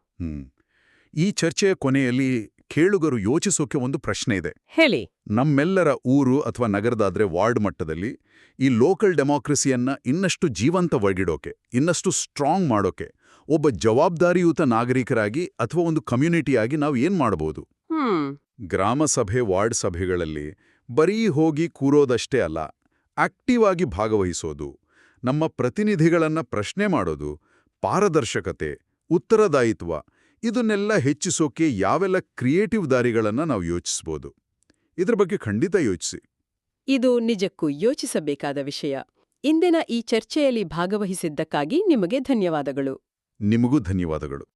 ಈ ಚರ್ಚೆಯ ಕೊನೆಯಲ್ಲಿ ಕೇಳುಗರು ಯೋಚಿಸೋಕೆ ಒಂದು ಪ್ರಶ್ನೆ ಇದೆ. ಹೇಳಿ. ನಮ್ಮೆಲ್ಲರ ಊರು ಅಥವಾ ನಗರದಾದ್ರೆ ವಾರ್ಡ್ ಮಟ್ಟದಲ್ಲಿ ಈ ಲೋಕಲ್ ಡೆಮಾಕ್ರಸಿಯನ್ನ ಇನ್ನಷ್ಟು ಜೀವಂತವಾಗಿಡೋಕೆ ಇನ್ನಷ್ಟು ಸ್ಟ್ರಾಂಗ್ ಮಾಡೋಕೆ ಒಬ್ಬ ಜವಾಬ್ದಾರಿಯುತ ನಾಗರಿಕರಾಗಿ ಅಥವಾ ಒಂದು ಕಮ್ಯುನಿಟಿಯಾಗಿ ನಾವು ಏನ್ ಮಾಡಬಹುದು ಗ್ರಾಮ ಸಭೆ ವಾರ್ಡ್ ಸಭೆಗಳಲ್ಲಿ ಬರೀ ಹೋಗಿ ಕೂರೋದಷ್ಟೇ ಅಲ್ಲ ಆಕ್ಟಿವ್ ಆಗಿ ಭಾಗವಹಿಸೋದು ನಮ್ಮ ಪ್ರತಿನಿಧಿಗಳನ್ನ ಪ್ರಶ್ನೆ ಮಾಡೋದು ಪಾರದರ್ಶಕತೆ ಉತ್ತರದಾಯಿತ್ವ ಇದನ್ನೆಲ್ಲ ಹೆಚ್ಚಿಸೋಕೆ ಯಾವೆಲ್ಲ ಕ್ರಿಯೇಟಿವ್ ದಾರಿಗಳನ್ನ ನಾವು ಯೋಚಿಸ್ಬೋದು? ಇದ್ರ ಬಗ್ಗೆ ಖಂಡಿತ ಯೋಚಿಸಿ. ಇದು ನಿಜಕ್ಕೂ ಯೋಚಿಸಬೇಕಾದ ವಿಷಯ. ಇಂದಿನ ಈ ಚರ್ಚೆಯಲ್ಲಿ ಭಾಗವಹಿಸಿದ್ದಕ್ಕಾಗಿ ನಿಮಗೆ ಧನ್ಯವಾದಗಳು. ನಿಮಗೂ ಧನ್ಯವಾದಗಳು.